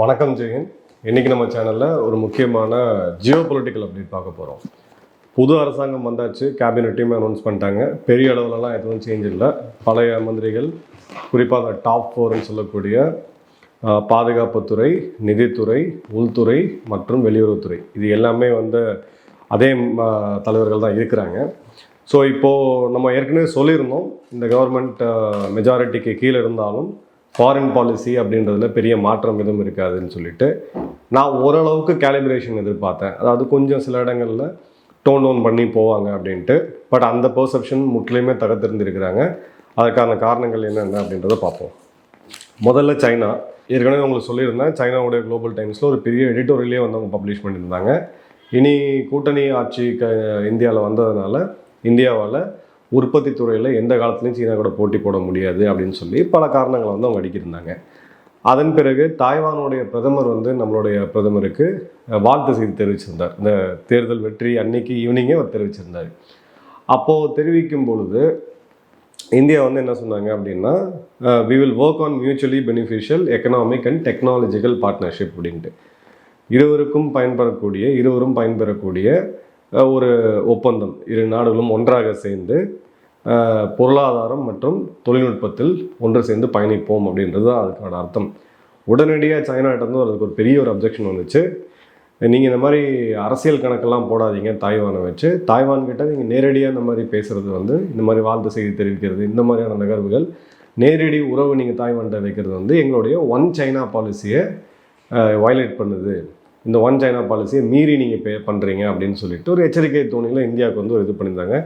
வணக்கம் ஜெயன். இன்னைக்கு நம்ம சேனலில் ஒரு முக்கியமான ஜியோ பொலிட்டிக்கல் அப்டேட் பார்க்க போகிறோம் புது அரசாங்கம் வந்தாச்சு கேபினெட்டையுமே அனௌன்ஸ் பண்ணிட்டாங்க. பெரிய அளவுலலாம் எதுவும் சேஞ்ச் இல்லை. பழைய மந்திரிகள் குறிப்பாக அந்த டாப் ஃபோர்னு சொல்லக்கூடிய பாதுகாப்புத்துறை நிதித்துறை உள்துறை மற்றும் வெளியுறவுத்துறை இது எல்லாமே வந்து அதே தலைவர்கள் தான் இருக்கிறாங்க. ஸோ இப்போது நம்ம ஏற்கனவே சொல்லியிருந்தோம் இந்த கவர்மெண்ட் மெஜாரிட்டிக்கு கீழே இருந்தாலும் ஃபாரின் பாலிசி அப்படின்றதுல பெரிய மாற்றம் எதுவும் இருக்காதுன்னு சொல்லிட்டு நான் ஓரளவுக்கு கேலிப்ரேஷன் எதிர்பார்த்தேன். அதாவது கொஞ்சம் சில இடங்களில் டோன் டவுன் பண்ணி போவாங்க அப்படின்ட்டு. பட் அந்த பெர்செப்ஷன் முற்றிலுமே தகர்த்திருந்திருக்கிறாங்க அதுக்கான காரணங்கள் என்னென்ன அப்படின்றத பார்ப்போம். முதல்ல சைனா. ஏற்கனவே உங்களுக்கு சொல்லியிருந்தேன் சைனாவுடைய குளோபல் டைம்ஸில் ஒரு பெரிய எடிட்டோரியலே வந்து அவங்க பப்ளிஷ் பண்ணியிருந்தாங்க. இனி கூட்டணி ஆட்சி க இந்தியாவில் வந்ததுனால இந்தியாவால் உற்பத்தி துறையில் எந்த காலத்துலையும் சீனா கூட போட்டி போட முடியாது அப்படின்னு சொல்லி பல காரணங்களை வந்து அவங்க அடிக்கிருந்தாங்க அதன் பிறகு தாய்வானுடைய பிரதமர் வந்து நம்மளுடைய பிரதமருக்கு வாழ்த்து செய்தி தெரிவிச்சிருந்தார். இந்த தேர்தல் வெற்றி அன்னைக்கு ஈவினிங்கே அவர் தெரிவிச்சிருந்தார். அப்போது தெரிவிக்கும் பொழுது இந்தியா வந்து என்ன சொன்னாங்க அப்படின்னா we will work on mutually beneficial economic and technological partnership அப்படின்ட்டு. இருவருக்கும் பயன்பெறக்கூடிய இருவரும் பயன்பெறக்கூடிய ஒரு ஒப்பந்தம். இரு நாடுகளும் ஒன்றாக சேர்ந்து பொருளாதாரம் மற்றும் தொழில்நுட்பத்தில் ஒன்று சேர்ந்து பயணிப்போம் அப்படின்றது தான் அதுக்கான அர்த்தம். உடனடியாக சைனாட்ட இருந்து அதுக்கு ஒரு பெரிய ஒரு அப்ஜெக்ஷன் வந்துச்சு. நீங்கள் இந்த மாதிரி அரசியல் கணக்கெல்லாம் போடாதீங்க தாய்வானை வச்சு. தாய்வான் கிட்ட நீங்கள் நேரடியாக இந்த மாதிரி பேசுகிறது வந்து இந்த மாதிரி வாழ்த்து செய்தி தெரிவிக்கிறது இந்த மாதிரியான நகர்வுகள் நேரடி உறவு நீங்கள் தாய்வான்கிட்ட வைக்கிறது வந்து எங்களுடைய ஒன் சைனா பாலிசியை வயலேட் பண்ணுது. இந்த ஒன் சைனா பாலிசியை மீறி நீங்கள் பே பண்ணுறீங்க அப்படின்னு சொல்லிட்டு ஒரு எச்சரிக்கை தோணியில் இந்தியாவுக்கு வந்து ஒரு இது பண்ணியிருந்தாங்க.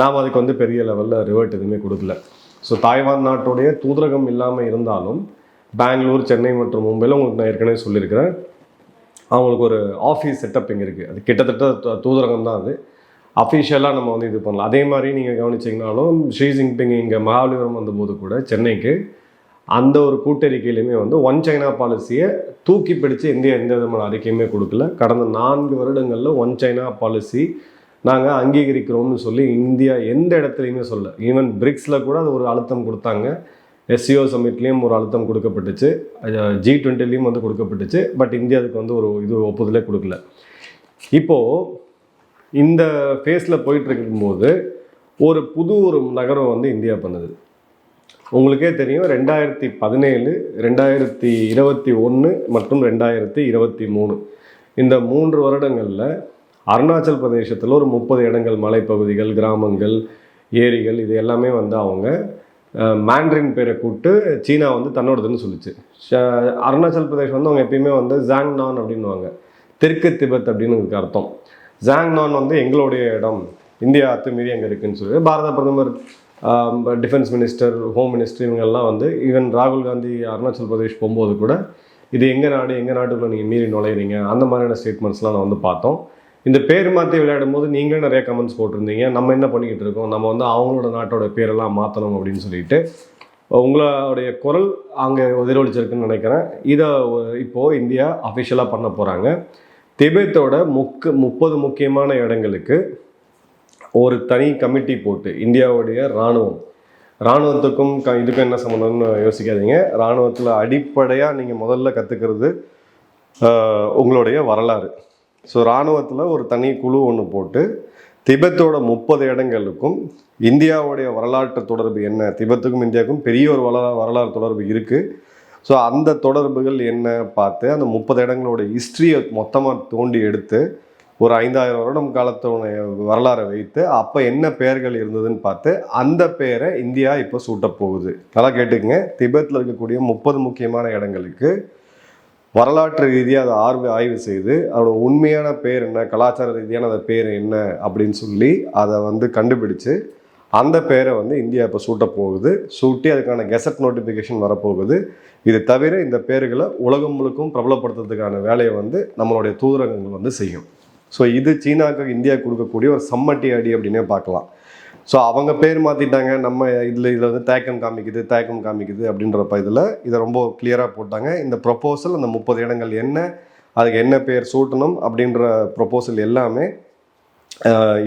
நாம் அதுக்கு வந்து பெரிய லெவலில் ரிவர்ட் எதுவுமே கொடுக்கல. ஸோ தாய்வான் நாட்டுடைய தூதரகம் இல்லாமல் இருந்தாலும் பெங்களூர் சென்னை மற்றும் மும்பையில் உங்களுக்கு நான் ஏற்கனவே சொல்லியிருக்கிறேன். அவங்களுக்கு ஒரு ஆஃபீஸ் செட்டப் இங்கே இருக்குது அது கிட்டத்தட்ட தூதரகம் தான் அது. அஃபிஷியலாக நம்ம வந்து இது பண்ணலாம். அதே மாதிரி நீங்கள் கவனிச்சிங்கனாலும் ஷீ ஜின்பிங் இங்கே மகாபலிபுரம் வந்தபோது கூட சென்னைக்கு அந்த ஒரு கூட்டறிக்கையிலுமே வந்து ஒன் சைனா பாலிசியை தூக்கி பிடிச்சு இந்தியா எந்த விதமான அறிக்கையுமே கொடுக்கல. கடந்த நான்கு வருடங்களில் ஒன் சைனா பாலிசி நாங்கள் அங்கீகரிக்கிறோம்னு சொல்லி இந்தியா எந்த இடத்துலையுமே சொல்ல ஈவன் பிரிக்ஸில் கூட அது ஒரு அழுத்தம் கொடுத்தாங்க. எஸ்சிஓ சமிட்லேயும் ஒரு அழுத்தம் கொடுக்கப்பட்டுச்சு. ஜி டுவெண்ட்டிலையும் வந்து கொடுக்கப்பட்டுச்சு. பட் இந்தியாவுக்கு வந்து ஒரு இது ஒப்புதலே கொடுக்கல. இப்போது இந்த ஃபேஸில் போயிட்டு இருக்கும்போது ஒரு புது ஒரு நகரம் வந்து இந்தியா பண்ணுது. உங்களுக்கே தெரியும் ரெண்டாயிரத்தி பதினேழு ரெண்டாயிரத்தி இருபத்தி ஒன்று மற்றும் ரெண்டாயிரத்தி இருபத்தி மூணு. இந்த மூன்று வருடங்களில் அருணாச்சல் பிரதேசத்தில் ஒரு முப்பது இடங்கள் மலைப்பகுதிகள் கிராமங்கள் ஏரிகள் இது எல்லாமே வந்து அவங்க மேண்ட்ரின் மாண்ட்ரின் பேரை கூப்பிட்டு சீனா வந்து தன்னோடதுன்னு சொல்லிச்சு. அருணாச்சல் பிரதேஷ் வந்து அவங்க எப்பயுமே வந்து ஜாங் நான் அப்படின்னுவாங்க. தெற்கு திபெத் அப்படின்னு அர்த்தம். ஜாங் நான் வந்து எங்களுடைய இடம். இந்தியா அத்துமீறி அங்கே இருக்குன்னு சொல்லி பாரத பிரதமர் டிஃபென்ஸ் மினிஸ்டர் ஹோம் மினிஸ்டர் இவங்கெல்லாம் வந்து ஈவன் ராகுல் காந்தி அருணாச்சல் பிரதேஷ் போகும்போது கூட இது எங்கள் நாடு எங்கள் நாட்டுக்குள்ள நீங்கள் மீறி நுழையிறீங்க? அந்த மாதிரியான ஸ்டேட்மெண்ட்ஸ்லாம் நான் வந்து பார்த்தோம். இந்த பேர் மாற்றி விளையாடும் போது நீங்களும் நிறைய கமெண்ட்ஸ் போட்டிருந்தீங்க. நம்ம என்ன பண்ணிக்கிட்டு இருக்கோம்? நம்ம வந்து அவங்களோட நாட்டோட பேரெல்லாம் மாற்றணும் அப்படின்னு சொல்லிட்டு உங்களுடைய குரல் அங்கே எதிரொலிச்சிருக்குன்னு நினைக்கிறேன். இதை இப்போது இந்தியா அஃபிஷியலாக பண்ண போகிறாங்க திபெத்தோட முக்கு முப்பது முக்கியமான இடங்களுக்கு ஒரு தனி கமிட்டி போட்டு இந்தியாவுடைய இராணுவம். இராணுவத்துக்கும் க இதுக்கும் என்ன சம்மந்தம்னு யோசிக்காதீங்க. இராணுவத்தில் அடிப்படையாக நீங்கள் முதல்ல கற்றுக்கிறது உங்களுடைய வரலாறு. ஸோ இராணுவத்தில் ஒரு தனி குழு ஒன்று போட்டு திபெத்தோட முப்பது இடங்களுக்கும் இந்தியாவுடைய வரலாற்று தொடர்பு என்ன? திபெத்துக்கும் இந்தியாவுக்கும் பெரிய ஒரு வரலா வரலாறு தொடர்பு இருக்குது ஸோ அந்த தொடர்புகள் என்ன? பார்த்து அந்த முப்பது இடங்களோட ஹிஸ்ட்ரியை மொத்தமாக தோண்டி எடுத்து ஒரு ஐந்தாயிரம் வருடம் காலத்துடைய வரலாறை வைத்து அப்போ என்ன பெயர்கள் இருந்ததுன்னு பார்த்து அந்த பெயரை இந்தியா இப்போ சூட்டப்போகுது நல்லா கேட்டுக்கங்க. திபெத்தில் இருக்கக்கூடிய முப்பது முக்கியமான இடங்களுக்கு வரலாற்று ரீதியாக அதை ஆர்வ ஆய்வு செய்து அதோட உண்மையான பேர் என்ன கலாச்சார ரீதியான அந்த பேர் என்ன அப்படின்னு சொல்லி அதை வந்து கண்டுபிடிச்சு அந்த பேரை வந்து இந்தியா இப்போ சூட்ட போகுது. சூட்டி அதுக்கான கெசட் நோட்டிஃபிகேஷன் வரப்போகுது. இது தவிர இந்த பேர்களை உலகம் முழுக்கும் பிரபலப்படுத்துறதுக்கான வேலையை வந்து நம்மளுடைய தூதரகங்கள் வந்து செய்யும். ஸோ இது சீனாவுக்கு இந்தியா கொடுக்கக்கூடிய ஒரு சம்மட்டி அடி அப்படின்னே பார்க்கலாம். ஸோ அவங்க பேர் மாற்றிட்டாங்க நம்ம இதில் இதில் வந்து தேக்கம் காமிக்குது தேக்கம் காமிக்குது அப்படின்றப்ப இதில் இதை ரொம்ப கிளியராக போட்டாங்க. இந்த ப்ரொப்போசல் அந்த முப்பது இடங்கள் என்ன அதுக்கு என்ன பேர் சூட்டணும் அப்படின்ற ப்ரொப்போசல் எல்லாமே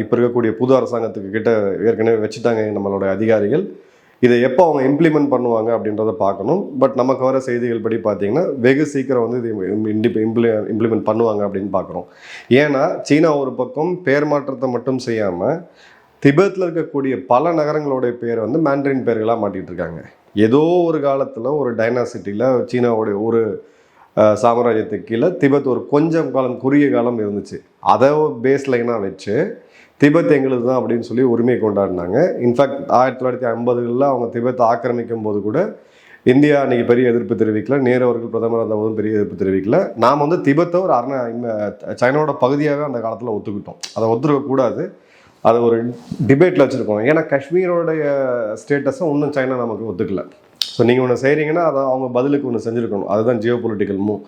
இப்போ இருக்கக்கூடிய புது அரசாங்கத்துக்கு கிட்ட ஏற்கனவே வச்சுட்டாங்க நம்மளோட அதிகாரிகள். இதை எப்போ அவங்க இம்ப்ளிமெண்ட் பண்ணுவாங்க அப்படின்றத பார்க்கணும். பட் நமக்கு வர செய்திகள் படி பார்த்தீங்கன்னா வெகு சீக்கிரம் வந்து இது இம்ப்ளிமெண்ட் பண்ணுவாங்க அப்படின்னு பார்க்குறோம். ஏன்னா சீனா ஒரு பக்கம் பேர் மாற்றத்தை மட்டும் செய்யாமல் திபெத்தில் இருக்கக்கூடிய பல நகரங்களுடைய பேர் வந்து மேண்ட்ரின் பேர்களாக மாட்டிகிட்டு இருக்காங்க. ஏதோ ஒரு காலத்தில் ஒரு டைனாசிட்டியில் சீனாவுடைய ஒரு சாம்ராஜ்யத்துக்கு கீழே திபெத் ஒரு கொஞ்சம் காலம் குறுகிய காலம் இருந்துச்சு. அதை பேஸ் லைனாக வச்சு திபெத் எங்களுது தான் அப்படின்னு சொல்லி உரிமை கொண்டாடினாங்க. இன்ஃபேக்ட் ஆயிரத்தி தொள்ளாயிரத்தி ஐம்பதுகளில் அவங்க திபெத்தை ஆக்கிரமிக்கும் போது கூட இந்தியா அன்னைக்கு பெரிய எதிர்ப்பு தெரிவிக்கல. நேரு அவர்கள் பிரதமர் இருந்தபோதும் பெரிய எதிர்ப்பு தெரிவிக்கல. நாம் வந்து திபெத்தை ஒரு அரண சைனாவோட பகுதியாகவே அந்த காலத்தில் ஒத்துக்கிட்டோம். அதை ஒத்துருக்கக்கூடாது அதை ஒரு டிபேட்டில் வச்சுருக்கோம் ஏன்னா காஷ்மீரோடைய ஸ்டேட்டஸை இன்னும் சைனா நமக்கு ஒத்துக்கல. ஸோ நீங்கள் ஒன்று செய்கிறீங்கன்னா அதை அவங்க பதிலுக்கு ஒன்று செஞ்சுருக்கணும். அதுதான் ஜியோ பொலிட்டிக்கல் மூவ்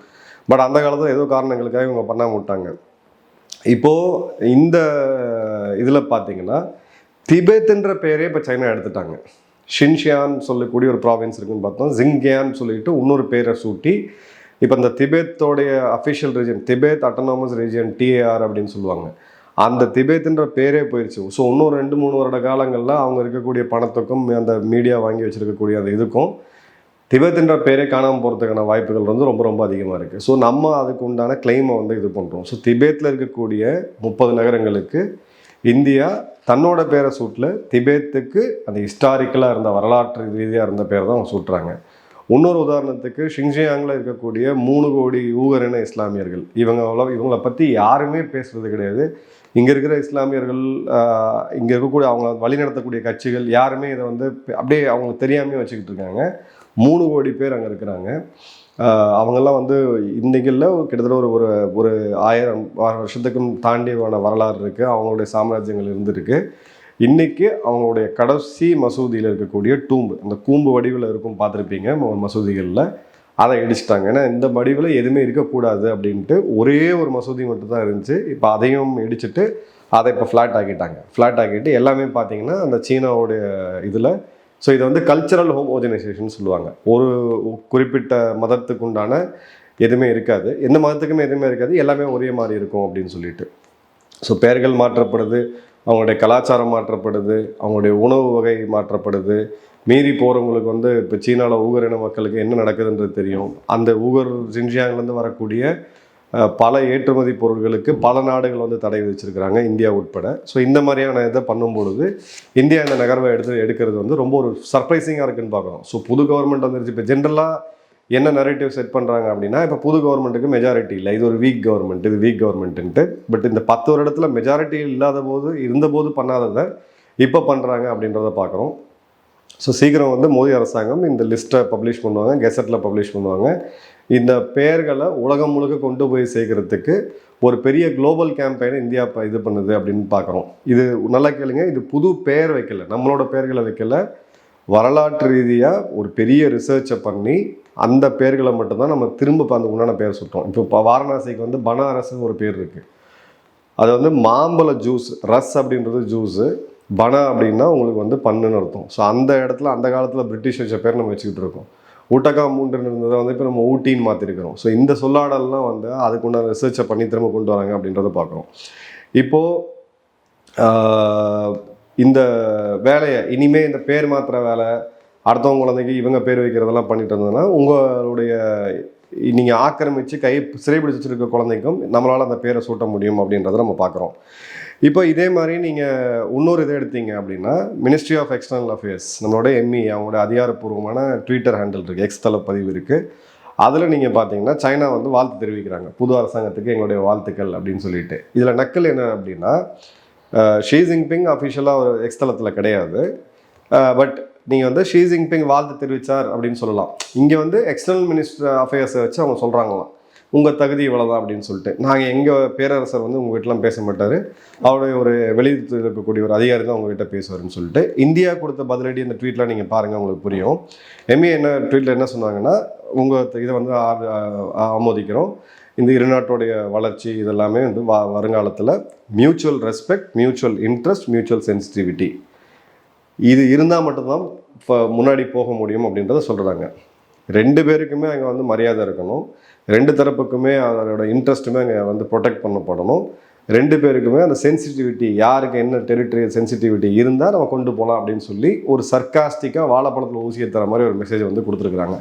பட் அந்த காலத்தில் ஏதோ காரணங்களுக்காக இவங்க பண்ணாமல் விட்டாங்க. இப்போது இந்த இதில் பார்த்தீங்கன்னா திபெத்ன்ற பேரே இப்போ சைனா எடுத்துட்டாங்க. ஷின்ஷியான்னு சொல்லக்கூடிய ஒரு ப்ராவின்ஸ் இருக்குன்னு பார்த்தோம். ஜிங்கியான்னு சொல்லிட்டு இன்னொரு பேரை சூட்டி இப்போ இந்த திபெத்தோடைய official region Tibet autonomous region TAR அப்படின்னு சொல்லுவாங்க. அந்த திபெத்ன்ற பேரே போயிடுச்சு ஸோ இன்னும் ரெண்டு மூணு வருட காலங்களில் அவங்க இருக்கக்கூடிய பணத்துக்கும் அந்த மீடியா வாங்கி வச்சிருக்கக்கூடிய அந்த இதுக்கும் திபெத்ன்ற பேரே காணாமல் போகிறதுக்கான வாய்ப்புகள் வந்து ரொம்ப ரொம்ப அதிகமாக இருக்குது ஸோ நம்ம அதுக்கு உண்டான கிளைமை வந்து இது பண்ணுறோம் ஸோ திபெத்தில் இருக்கக்கூடிய முப்பது நகரங்களுக்கு இந்தியா தன்னோட பேரை சூட்டில் திபெத்துக்கு அந்த ஹிஸ்டாரிக்கலாக இருந்த வரலாற்று ரீதியாக இருந்த பேரை தான் அவங்க சூட்டுறாங்க. இன்னொரு உதாரணத்துக்கு ஷிங்ஜியாங்கில் இருக்கக்கூடிய மூணு கோடி ஊகரின இஸ்லாமியர்கள். இவங்க அவ்வளோ இவங்கள பற்றி யாருமே பேசுறது கிடையாது. இங்கே இருக்கிற இஸ்லாமியர்கள் இங்கே இருக்கக்கூடிய அவங்க வழிநடத்தக்கூடிய கட்சிகள் யாருமே இதை வந்து அப்படியே அவங்களுக்கு தெரியாமே வச்சுக்கிட்டு இருக்காங்க. மூணு கோடி பேர் அங்கே இருக்கிறாங்க. அவங்கெல்லாம் வந்து இன்றைக்கில் கிட்டத்தட்ட ஒரு ஒரு ஒரு ஆயிரம் வருஷத்துக்கும் தாண்டியவான வரலாறு இருக்குது அவங்களுடைய சாம்ராஜ்யங்கள் இருந்திருக்கு. இன்றைக்கி அவங்களுடைய கடைசி மசூதியில் இருக்கக்கூடிய டூம்பு அந்த கூம்பு வடிவில் இருக்கும் பார்த்துருப்பீங்க மசூதிகளில். அதை இடிச்சிட்டாங்க. ஏன்னா இந்த வடிவில் எதுவுமே இருக்கக்கூடாது அப்படின்ட்டு ஒரே ஒரு மசூதி மட்டும் தான் இருந்துச்சு. இப்போ அதையும் இடிச்சிட்டு அதை இப்போ ஃப்ளாட் ஆக்கிட்டாங்க. ஃப்ளாட் ஆக்கிட்டு எல்லாமே பார்த்தீங்கன்னா அந்த சீனாவுடைய இதில் ஸோ இதை வந்து கல்ச்சரல் ஹோமோஜனைசேஷன் சொல்லுவாங்க. ஒரு குறிப்பிட்ட மதத்துக்கு உண்டான எதுவுமே இருக்காது. எந்த மதத்துக்குமே எதுவுமே இருக்காது. எல்லாமே ஒரே மாதிரி இருக்கும் அப்படின்னு சொல்லிட்டு. ஸோ பெயர்கள் மாற்றப்படுது அவங்களுடைய கலாச்சாரம் மாற்றப்படுது அவங்களுடைய உணவு வகை மாற்றப்படுது. மீறி போகிறவங்களுக்கு வந்து இப்போ சீனாவில் ஊகர் இன மக்களுக்கு என்ன நடக்குதுன்றது தெரியும். அந்த ஊகர் ஜின்ஜியாங்லேருந்து வரக்கூடிய பல ஏற்றுமதி பொருட்களுக்கு பல நாடுகள் வந்து தடை விதிச்சிருக்கிறாங்க இந்தியா உட்பட. ஸோ இந்த மாதிரியான இதை பண்ணும்பொழுது இந்தியா இந்த நகர்வை எடுத்து எடுக்கிறது வந்து ரொம்ப ஒரு சர்ப்ரைசிங்காக இருக்குன்னு பார்க்குறோம். ஸோ புது கவர்மெண்ட் வந்துருச்சு. இப்போ ஜென்ரலாக என்ன நரேட்டிவ் செட் பண்ணுறாங்க அப்படின்னா இப்போ புது கவர்மெண்ட்டுக்கு மெஜாரிட்டி இல்லை. இது ஒரு வீக் கவர்மெண்ட் இது வீக் கவர்மெண்ட்டுன்ட்டு பட் இந்த பத்து வருடத்தில் மெஜாரிட்டி இல்லாத போது இருந்தபோது பண்ணாததை இப்போ பண்ணுறாங்க அப்படின்றத பார்க்குறோம். ஸோ சீக்கிரம் வந்து மோடி அரசாங்கம் இந்த லிஸ்ட்டை பப்ளிஷ் பண்ணுவாங்க கெசட்டில் பப்ளிஷ் பண்ணுவாங்க. இந்த பெயர்களை உலகம் முழுக்க கொண்டு போய் சேர்க்கறதுக்கு ஒரு பெரிய குளோபல் கேம்பெயினை இந்தியா இப்போ இது பண்ணுது அப்படின்னு பார்க்குறோம் இது நல்லா கேளுங்க இது புது பெயர் வைக்கல நம்மளோட பெயர்களை வைக்கல. வரலாற்று ரீதியாக ஒரு பெரிய ரிசர்ச்சை பண்ணி அந்த பெயர்களை மட்டும்தான் நம்ம திரும்ப இப்ப அந்த உண்டான பெயர் சுட்டோம். இப்போ இப்போ வாரணாசிக்கு வந்து பனாரஸ்னு ஒரு பேர் இருக்குது அது வந்து மாம்பழ ஜூஸ் ரஸ் அப்படின்றது ஜூஸு பனா அப்படின்னா உங்களுக்கு வந்து பண்ணுன்னு அர்த்தம். ஸோ அந்த இடத்துல அந்த காலத்தில் பிரிட்டிஷ் வச்ச பேர் நம்ம வச்சுக்கிட்டு இருக்கோம். ஊட்டக்கா மூன்றுன்னு இருந்ததை வந்து இப்போ நம்ம ஊட்டின்னு மாற்றிருக்கிறோம் ஸோ இந்த சொல்லாடல்லாம் வந்து அதுக்குண்டான ரிசர்ச்சை பண்ணி திரும்ப கொண்டு வராங்க அப்படின்றத பார்க்குறோம். இப்போது இந்த வேலையை இனிமேல் இந்த பேர் மாத்திர வேலை அடுத்தவங்க குழந்தைக்கு இவங்க பேர் வைக்கிறதெல்லாம் பண்ணிட்டு இருந்ததுன்னா உங்களுடைய நீங்கள் ஆக்கிரமித்து கை சிறைபிடிச்சிருக்க குழந்தைக்கும் நம்மளால் அந்த பேரை சூட்ட முடியும் அப்படின்றத நம்ம பார்க்குறோம். இப்போ இதே மாதிரி நீங்கள் இன்னொரு இதை எடுத்தீங்க அப்படின்னா மினிஸ்ட்ரி ஆஃப் எக்ஸ்டர்னல் அஃபேர்ஸ் நம்மளோட எம்இ அவங்களோட அதிகாரப்பூர்வமான ட்விட்டர் ஹேண்டில் இருக்குது எக்ஸ் தள பதிவு இருக்குது அதில் நீங்கள் பார்த்தீங்கன்னா சைனா வந்து வாழ்த்து தெரிவிக்கிறாங்க. புது அரசாங்கத்துக்கு எங்களுடைய வாழ்த்துக்கள் அப்படின்னு சொல்லிட்டு. இதில் நக்கல் என்ன அப்படின்னா அஹ், ஷி ஜின்பிங் அஃபிஷியலாக ஒரு எக்ஸ் தளத்தில் கிடையாது. பட் நீங்கள் வந்து ஷி ஜின்பிங் வாழ்த்து தெரிவித்தார் அப்படின்னு சொல்லலாம். இங்கே வந்து எக்ஸ்டர்னல் மினிஸ்டர் அஃபேர்ஸை வச்சு அவங்க சொல்கிறாங்களாம் உங்கள் தகுதி இவ்வளோதான் அப்படின்னு சொல்லிட்டு. நாங்கள் எங்கள் பேரரசர் வந்து உங்கள் வீட்டிலாம் பேச மாட்டார். அவருடைய ஒரு வெளியுறவு இருக்கக்கூடிய ஒரு அதிகாரி தான் உங்ககிட்ட பேசுவாருன்னு சொல்லிட்டு. இந்தியா கொடுத்த பதிலடி அந்த ட்வீட்லாம் நீங்கள் பாருங்கள் உங்களுக்கு புரியும். எம்ஏ என்ன ட்வீட்டில் என்ன சொன்னாங்கன்னா உங்கள் இதை வந்து ஆமோதிக்கிறோம். இந்த இரு நாட்டுடைய வளர்ச்சி இதெல்லாமே வந்து வ வருங்காலத்தில் mutual respect mutual interest mutual sensitivity இது இருந்தால் மட்டும்தான் இப்போ முன்னாடி போக முடியும் அப்படின்றத சொல்கிறாங்க ரெண்டு பேருக்குமே அங்கே வந்து மரியாதை இருக்கணும். ரெண்டு தரப்புக்குமே அதோட இன்ட்ரெஸ்ட்டுமே அங்கே வந்து ப்ரொடெக்ட் பண்ணப்படணும். ரெண்டு பேருக்குமே அந்த சென்சிட்டிவிட்டி யாருக்கு என்ன டெரிட்டரி சென்சிட்டிவிட்டி இருந்தால் நம்ம கொண்டு போகலாம் அப்படின்னு சொல்லி ஒரு சர்க்காஸ்டிக்காக வாழைப்பழத்தில் ஊசியை தர மாதிரி ஒரு மெசேஜ் வந்து கொடுத்துருக்குறாங்க.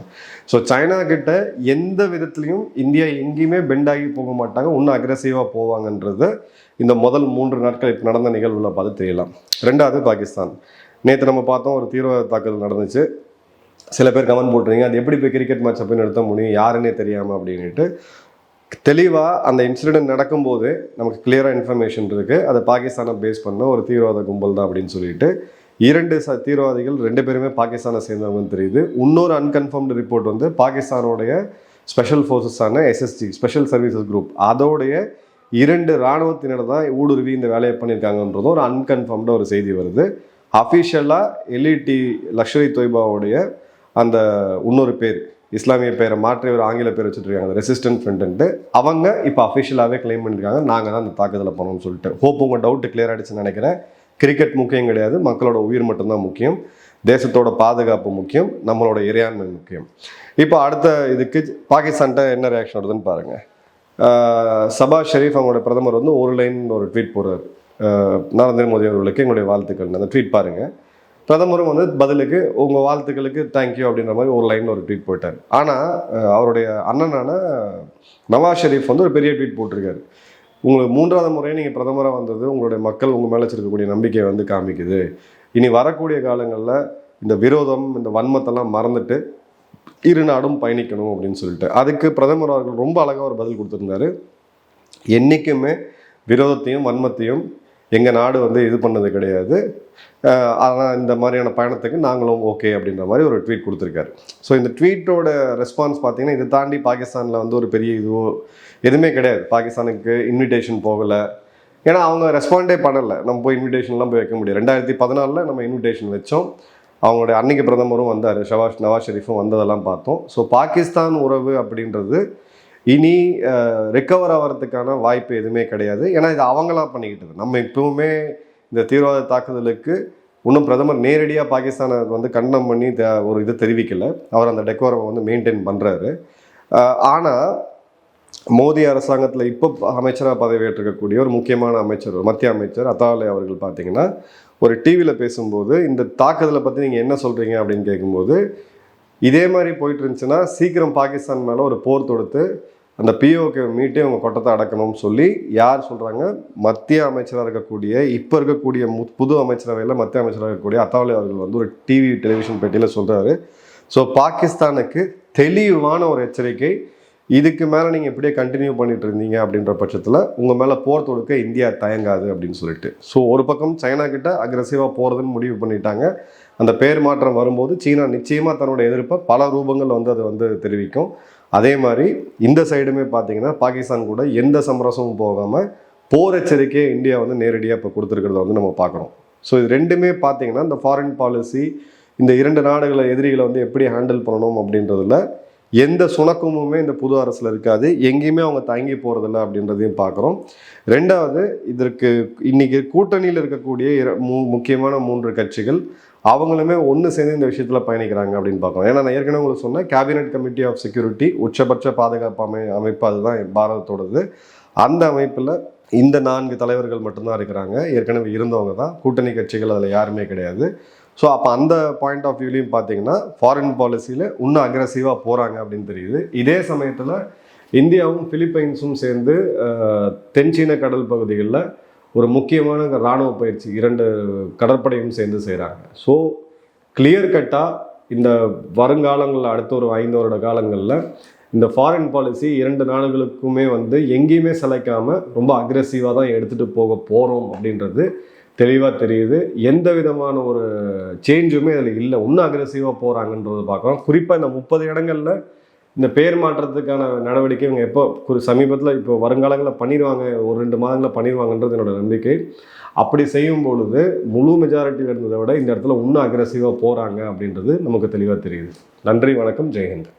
ஸோ சைனா கிட்ட எந்த விதத்துலையும் இந்தியா எங்கேயுமே பெண்ட் ஆகி போக மாட்டாங்க இன்னும் அக்ரெசிவாக போவாங்கன்றது இந்த முதல் மூன்று நாட்கள் இப்போ நடந்த நிகழ்வுல பார்த்து தெரியலாம். ரெண்டாவது பாகிஸ்தான். நேற்று நம்ம பார்த்தோம் ஒரு தீவிரவாத தாக்குதல் நடந்துச்சு. சில பேர் கமெண்ட் போட்டுறீங்க அது எப்படி போய் கிரிக்கெட் மேட்ச் போய் நடத்த முடியும்? யாருன்னே தெரியாமல் அப்படின்ட்டு தெளிவாக அந்த இன்சிடென்ட் நடக்கும்போது நமக்கு கிளியராக இன்ஃபர்மேஷன் இருக்குது அதை பாகிஸ்தானை பேஸ் பண்ண ஒரு தீவிரவாத கும்பல் தான் அப்படின்னு சொல்லிட்டு இரண்டு ச தீவிரவாதிகள் ரெண்டு பேருமே பாகிஸ்தானை சேர்ந்தவங்கன்னு தெரியுது. இன்னொரு அன்கன்ஃபர்ம்டு ரிப்போர்ட் வந்து பாகிஸ்தானோடைய ஸ்பெஷல் ஃபோர்ஸஸான எஸ்எஸ்ஜி ஸ்பெஷல் சர்வீசஸ் குரூப் அதோடைய இரண்டு இராணுவத்தினர் தான் ஊடுருவி இந்த வேலையை பண்ணியிருக்காங்கன்றதும் ஒரு அன்கன்ஃபர்ம்டு ஒரு செய்தி வருது. அஃபிஷியலாக எல்இடி லக்ஷரி தொய்பாவுடைய அந்த இன்னொரு பேர் இஸ்லாமிய பேரை மாற்றி ஒரு ஆங்கில பேர் வச்சுட்ருக்காங்க ரெசிஸ்டன்ட் ஃப்ரெண்ட்டு அவங்க இப்போ அஃபிஷியலாகவே கிளைம் பண்ணியிருக்காங்க நாங்கள் தான் அந்த தாக்குதலை போனோம்னு சொல்லிட்டு. ஹோப் உங்கள் டவுட்டு கிளியர் ஆகிடுச்சுன்னு நினைக்கிறேன். கிரிக்கெட் முக்கியம் கிடையாது மக்களோட உயிர் மட்டும்தான் முக்கியம். தேசத்தோட பாதுகாப்பு முக்கியம் நம்மளோட இறையாண்மை முக்கியம். இப்போ அடுத்த இதுக்கு பாகிஸ்தான்கிட்ட என்ன ரியாக்ஷன் வருதுன்னு பாருங்கள் சபா ஷெரீஃப் அவங்களோட பிரதமர் வந்து ஒரு லைன் ஒரு ட்வீட் போடுறார். நரேந்திர மோடி அவர்களுக்கு எங்களுடைய வாழ்த்துக்கள். அந்த ட்வீட் பாருங்கள் பிரதமரும் வந்து பதிலுக்கு உங்கள் வாழ்த்துக்களுக்கு தேங்க்யூ அப்படின்ற மாதிரி ஒரு லைன் ஒரு ட்வீட் போயிட்டார் ஆனால் அவருடைய அண்ணனான நவாஸ் ஷெரீஃப் வந்து ஒரு பெரிய ட்வீட் போட்டிருக்காரு. உங்களுக்கு மூன்றாவது முறையே நீங்கள் பிரதமராக வந்தது உங்களுடைய மக்கள் உங்கள் மேலே வச்சிருக்கக்கூடிய நம்பிக்கையை வந்து காமிக்குது. இனி வரக்கூடிய காலங்களில் இந்த விரோதம் இந்த வன்மத்தெல்லாம் மறந்துட்டு இரு நாடும் பயணிக்கணும் அப்படின்னு சொல்லிட்டு. அதுக்கு பிரதமர் அவர்கள் ரொம்ப அழகாக ஒரு பதில் கொடுத்துருந்தாரு. என்றைக்குமே விரோதத்தையும் வன்மத்தையும் எங்கள் நாடு வந்து இது பண்ணது கிடையாது. ஆனால் இந்த மாதிரியான பயணத்துக்கு நாங்களும் ஓகே அப்படின்ற மாதிரி ஒரு ட்வீட் கொடுத்துருக்காரு. ஸோ இந்த ட்வீட்டோட ரெஸ்பான்ஸ் பார்த்தீங்கன்னா இதை தாண்டி பாகிஸ்தானில் வந்து ஒரு பெரிய இதுவோ எதுவுமே கிடையாது. பாகிஸ்தானுக்கு இன்விடேஷன் போகலை. ஏன்னா அவங்க ரெஸ்பாண்டே பண்ணலை. நம்ம போய் இன்விடேஷன்லாம் போய் வைக்க முடியும் ரெண்டாயிரத்தி பதினாலில் நம்ம இன்விடேஷன் வச்சோம். அவங்களுடைய அன்னைக்கு பிரதமரும் வந்தார். ஷவாஷ் நவாஸ் ஷெரீஃபும் வந்ததெல்லாம் பார்த்தோம். ஸோ பாகிஸ்தான் உறவு அப்படின்றது இனி ரிக்கவர் ஆகிறதுக்கான வாய்ப்பு எதுவுமே கிடையாது. ஏன்னா இது அவங்களா பண்ணிக்கிட்டு நம்ம இப்போவுமே இந்த தீவிரவாத தாக்குதலுக்கு இன்னும் பிரதமர் நேரடியாக பாகிஸ்தானை வந்து கண்டனம் பண்ணி த- ஒரு இது தெரிவிக்கலை. அவர் அந்த டெக்கோரம் வந்து மெயின்டைன் பண்ணுறாரு ஆனால் மோடி அரசாங்கத்தில் இப்போ அமைச்சராக பதவியேற்றிருக்கக்கூடிய ஒரு முக்கியமான அமைச்சர் மத்திய அமைச்சர் அத்தாலே அவர்கள் பார்த்தீங்கன்னா ஒரு டிவியில் பேசும்போது இந்த தாக்குதலை பற்றி நீங்கள் என்ன சொல்கிறீங்க அப்படின்னு கேட்கும்போது இதே மாதிரி போயிட்டு இருந்துச்சுன்னா சீக்கிரம் பாகிஸ்தான் மேலே ஒரு போர் தொடுத்து அந்த பிஓகே மீட்டு அவங்க கொட்டத்தை அடக்கணும்னு சொல்லி யார் சொல்கிறாங்க மத்திய அமைச்சராக இருக்கக்கூடிய இப்போ இருக்கக்கூடிய மு புது அமைச்சரவையில் மத்திய அமைச்சராக இருக்கக்கூடிய அத்தாவளி அவர்கள் வந்து ஒரு டிவி டெலிவிஷன் பேட்டியில் சொல்கிறாரு ஸோ பாகிஸ்தானுக்கு தெளிவான ஒரு எச்சரிக்கை இதுக்கு மேலே நீங்கள் இப்படியே கண்டினியூ பண்ணிட்டு இருந்தீங்க அப்படின்ற பட்சத்தில் உங்கள் மேலே போர் தொடுக்க இந்தியா தயங்காது அப்படின்னு சொல்லிட்டு. ஸோ ஒரு பக்கம் சைனா கிட்ட அக்ரஸிவாக போகிறதுன்னு முடிவு பண்ணிட்டாங்க. அந்த பேர் மாற்றம் வரும்போது சீனா நிச்சயமாக தன்னோட எதிர்ப்பை பல ரூபங்கள் வந்து அதை வந்து தெரிவிக்கும். அதே மாதிரி இந்த சைடுமே பார்த்தீங்கன்னா பாகிஸ்தான் கூட எந்த சமரசமும் போகாமல் போர் எச்சரிக்கையை இந்தியா வந்து நேரடியாக இப்போ கொடுத்துருக்கிறத வந்து நம்ம பார்க்குறோம். ஸோ இது ரெண்டுமே பார்த்தீங்கன்னா இந்த ஃபாரின் பாலிசி இந்த இரண்டு நாடுகளை எதிரிகளை வந்து எப்படி ஹேண்டில் பண்ணணும் அப்படின்றதுல எந்த சுணக்கமுமே இந்த புது அரசில் இருக்காது. எங்கேயுமே அவங்க தங்கி போகிறதில்ல அப்படின்றதையும் பார்க்குறோம். ரெண்டாவது இதற்கு இன்றைக்கி கூட்டணியில் இருக்கக்கூடிய இர- மு- முக்கியமான மூன்று கட்சிகள் அவங்களுமே ஒன்று சேர்ந்து இந்த விஷயத்தில் பயணிக்கிறாங்க அப்படின்னு பார்க்குறோம் ஏன்னா நான் ஏற்கனவே உங்களுக்கு சொன்னேன் கேபினெட் கமிட்டி ஆஃப் செக்யூரிட்டி உச்சபட்ச பாதுகாப்பு அமை அமைப்பு அதுதான் பாரதத்தோடது. அந்த அமைப்பில் இந்த நான்கு தலைவர்கள் மட்டும்தான் இருக்கிறாங்க. ஏற்கனவே இருந்தவங்க தான். கூட்டணி கட்சிகள் அதில் யாருமே கிடையாது. ஸோ அப்போ அந்த பாயிண்ட் ஆஃப் வியூலையும் பார்த்தீங்கன்னா ஃபாரின் பாலிசியில் இன்னும் அக்ரஸிவாக போகிறாங்க அப்படின்னு தெரியுது. இதே சமயத்தில் இந்தியாவும் பிலிப்பைன்ஸும் சேர்ந்து தென்சீன கடல் பகுதிகளில் ஒரு முக்கியமான இராணுவ பயிற்சி இரண்டு கடற்படையும் சேர்ந்து செய்கிறாங்க ஸோ கிளியர் கட்டாக இந்த வருங்காலங்களில் அடுத்த ஒரு ஐந்து வருட காலங்களில் இந்த ஃபாரின் பாலிசி இரண்டு நாடுகளுக்குமே வந்து எங்கேயுமே சிலைக்காமல் ரொம்ப அக்ரெசிவாக தான் எடுத்துகிட்டு போக போகிறோம் அப்படின்றது தெளிவாக தெரியுது. எந்த விதமான ஒரு சேஞ்சுமே அதில் இல்லை. இன்னும் அக்ரெசிவாக போகிறாங்கன்றது பார்க்குறோம். குறிப்பாக இந்த முப்பது இடங்களில் இந்த பேர் மாற்றத்துக்கான நடவடிக்கை இவங்க எப்போ ஒரு சமீபத்தில் இப்போ வருங்காலங்களில் பண்ணிடுவாங்க ஒரு ரெண்டு மாதங்களில் பண்ணிடுவாங்கன்றது என்னோட நம்பிக்கை. அப்படி செய்யும் பொழுது முழு மெஜாரிட்டியில் இருந்ததை விட இந்த இடத்துல இன்னும் அக்ரஸிவாக போகிறாங்க அப்படின்றது நமக்கு தெளிவாக தெரியுது. நன்றி வணக்கம் ஜெயஹிந்த்.